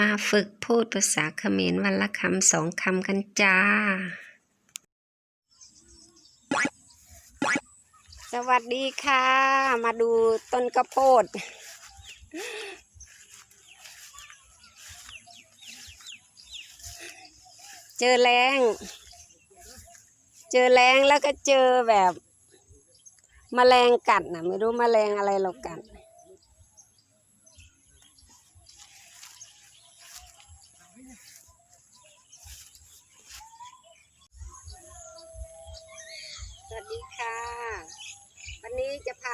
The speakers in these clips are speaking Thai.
มาฝึกพูดภาษาเขมรวันละคำสองคำกันจ้า สวัสดีค่ะ มาดูต้นกระโพด เจอแรง เจอแรงแล้วก็เจอแบบมแมลงกัดนะไม่รู้มแมลงอะไรหรอกกัด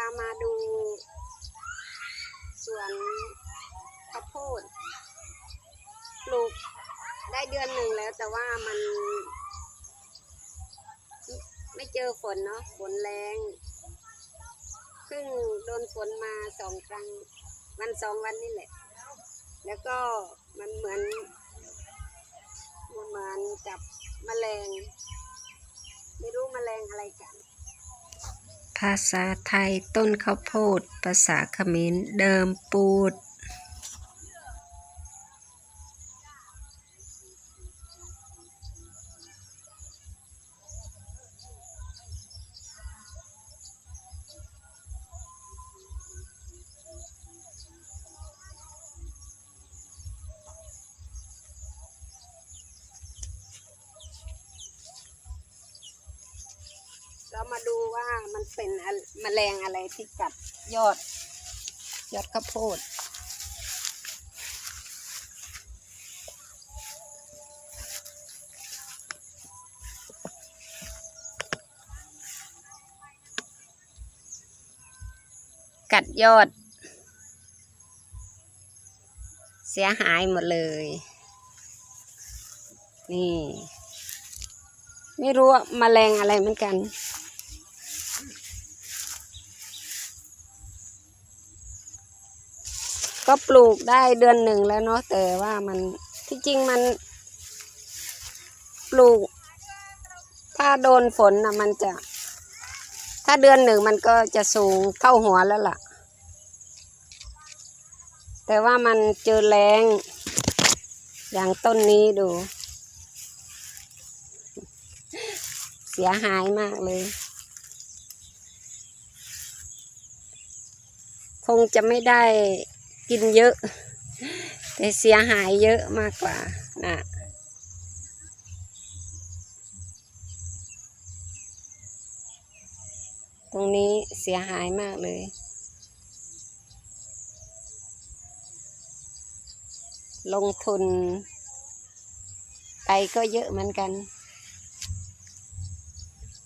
ามาดูสวนข้าวโพดปลูกได้เดือนหนึ่งแล้วแต่ว่ามัน ไม่เจอฝนเนาะฝนแรงเพิ่งโดนฝนมาสองครั้ง วันสองวันนี่แหละ แล้วก็มันเหมือนมันเหมือนจับแมลง ไม่รู้แมลงอะไรกัน ภาษาไทยต้นข้าวโพด ภาษาเขมรเดิมปูด เรามาดูว่ามันเป็นอะแมลงอะไรที่กัดยอด ยอดข้าวโพด กัดยอด เสียหายหมดเลย นี่ไม่รู้ว่าแมลงอะไรเหมือนกัน ก็ปลูกได้เดือนหนึ่งแล้วเนาะแต่ว่ามันที่จริงมัน ปลูก ถ้าโดนฝนนะมันจะ ถ้าเดือนหนึ่งมันก็จะสูงเท่าหัวแล้วล่ะ แต่ว่ามันเจอแรงอย่างต้นนี้ดู เสียหายมากเลยคงจะไม่ได้ กินเยอะ แต่เสียหายเยอะมากกว่านะตรงนี้เสียหายมากเลย ลงทุน ไปก็เยอะเหมือนกัน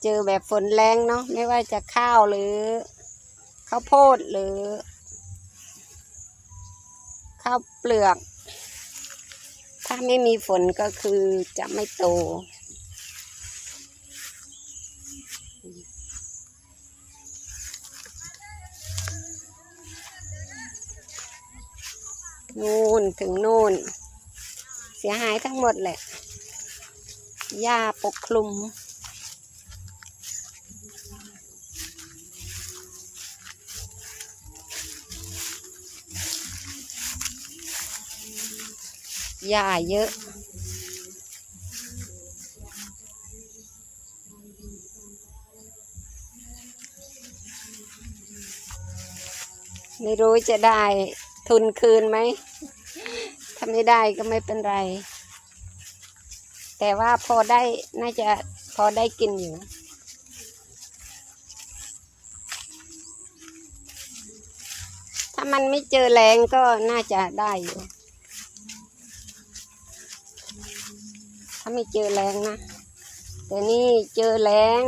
เจอแบบฝนแรงเนาะไม่ว่าจะข้าวหรือข้าวโพดหรือ ข้าวเปลือก ถ้าไม่มีฝนก็คือจะไม่โต นู่นถึงนู่น เสียหายทั้งหมดแหละหญ้าปกคลุม หญ้าเยอะ ไม่รู้จะได้ทุนคืนไหม ถ้าไม่ได้ก็ไม่เป็นไร แต่ว่าพอได้น่าจะพอได้กินอยู่ถ้ามันไม่เจอแรงก็น่าจะได้อยู่ ถ้าไม่เจอแรงนะ แต่นี่เจอแรง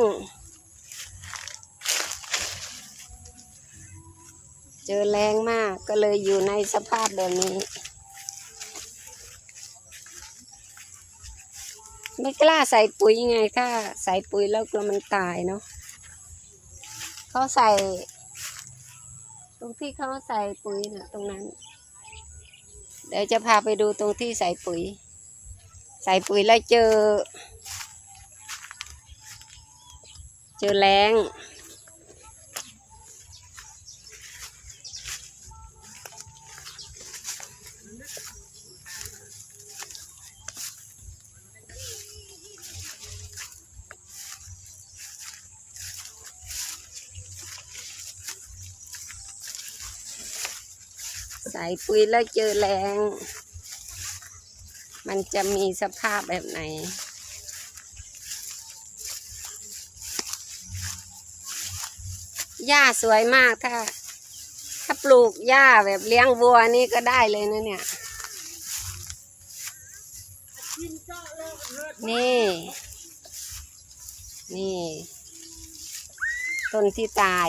เจอแรงมากก็เลยอยู่ในสภาพแบบนี้ ไม่กล้าใส่ปุ๋ยไงถ้าใส่ปุ๋ยแล้วกลัวมันตายเนาะเขาใส่ ตรงที่เขาใส่ปุ๋ยนะ่ะตรงนั้น เดี๋ยวจะพาไปดูตรงที่ใส่ปุ๋ย ใส่ปุ๋ยแล้วเจอ เจอแรงใส่ปุ๋ยแล้วเจอแรง มันจะมีสภาพแบบไหน หญ้าสวยมากถ้า ถ้าปลูกหญ้าแบบเลี้ยงวัวนี่ก็ได้เลยนะเนี่ย นี่ นี่ ต้นที่ตาย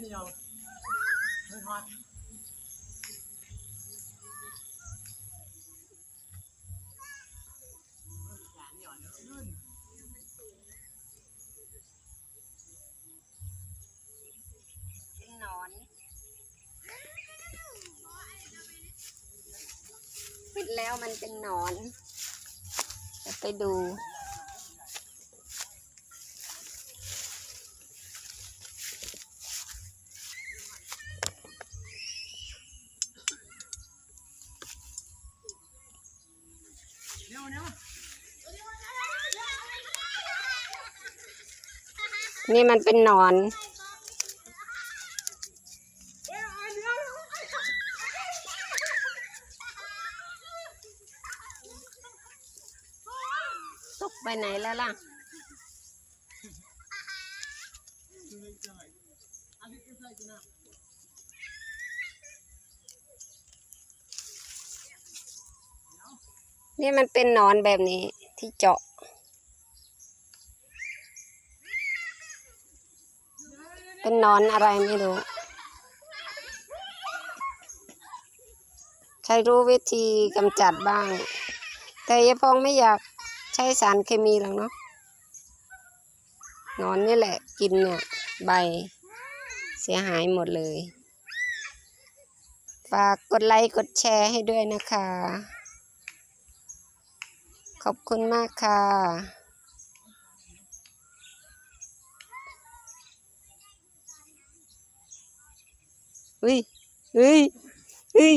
เอาเฮ้ยฮอตเป็นหนอนปิดแล้วมันเป็นหนอน จะไปดูยวเดี๋ยว นี่มันเป็นหนอน ตกไปไหนแล้วล่ะ นี่มันเป็นหนอนแบบนี้ที่เจาะ เป็นนอนอะไรไม่รู้ใครรู้วิธีกำจัดบ้าง แต่ยายพองไม่อยากใช้สารเคมีหรอกเนาะนอนนี่แหละกินเนี่ยใบเสียหายหมดเลย ฝากกดไลค์กดแชร์ให้ด้วยนะคะ ขอบคุณมากค่ะ อุ้ยอุ้ยอุ้ย